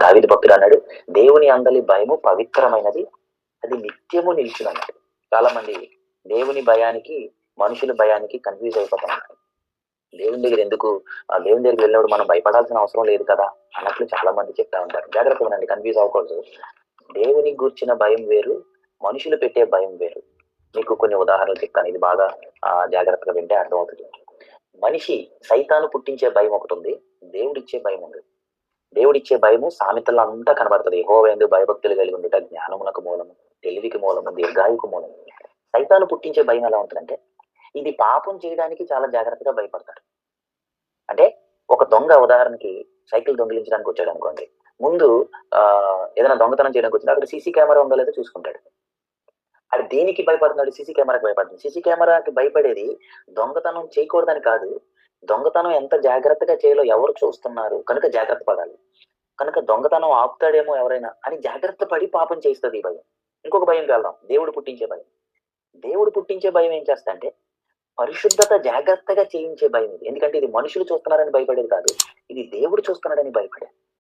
దావిది భక్తుడు అన్నాడు దేవుని అందలి భయము పవిత్రమైనది అది నిత్యము నిలిచిన అన్నాడు చాలా మంది దేవుని భయానికి మనుషుల భయానికి కన్ఫ్యూజ్ అయిపోతున్నారు. దేవుని దగ్గర ఎందుకు ఆ దేవుని దగ్గరికి వెళ్ళినప్పుడు మనం భయపడాల్సిన అవసరం లేదు కదా అన్నట్లు చాలా మంది చెప్తా ఉంటారు. జాగ్రత్తగా ఉండండి కన్ఫ్యూజ్ అవ్వకూడదు. దేవుని గూర్చిన భయం వేరు మనుషులు పెట్టే భయం వేరు. మీకు కొన్ని ఉదాహరణలు చెప్తాను ఇది బాగా ఆ, జాగ్రత్తగా వింటే అర్థమవుతుంది. మనిషి సైతాను పుట్టించే భయం ఒకటి ఉంది దేవుడిచ్చే భయం ఉంది. దేవుడిచ్చే భయము సామెతల్లో అంతా కనబడుతుంది. యెహోవాయందు భయభక్తులు కలిగి ఉండుట జ్ఞానమునకు మూలము తెలివికి మూలము దీర్ఘాయుకు మూలము. సైతాను పుట్టించే భయం ఎలా ఉంటుందంటే ఇది పాపం చేయడానికి చాలా జాగ్రత్తగా భయపడతాడు. అంటే ఒక దొంగ ఉదాహరణకి సైకిల్ దొంగిలించడానికి వచ్చాడు అనుకోండి. ముందు ఆ ఏదైనా దొంగతనం చేయడానికి వచ్చినా అక్కడ సీసీ కెమెరా ఉందో లేదో చూసుకుంటాడు. అది దేనికి భయపడుతున్నాడు? సీసీ కెమెరాకి భయపడుతుంది. సీసీ కెమెరాకి భయపడేది దొంగతనం చేయకూడదని కాదు దొంగతనం ఎంత జాగ్రత్తగా చేయాలో ఎవరు చూస్తున్నారు? కనుక జాగ్రత్త పడాలి. కనుక దొంగతనం ఆపుతాడేమో ఎవరైనా అని జాగ్రత్త పడి పాపం చేస్తుంది ఈ భయం. ఇంకొక భయం వెళ్దాం. దేవుడు పుట్టించే భయం. దేవుడు పుట్టించే భయం ఏం చేస్తా అంటే పరిశుద్ధత జాగ్రత్తగా చేయించే భయం ఇది. ఎందుకంటే ఇది మనుషులు చూస్తున్నారని భయపడేది కాదు. ఇది దేవుడు చూస్తున్నాడని భయపడేది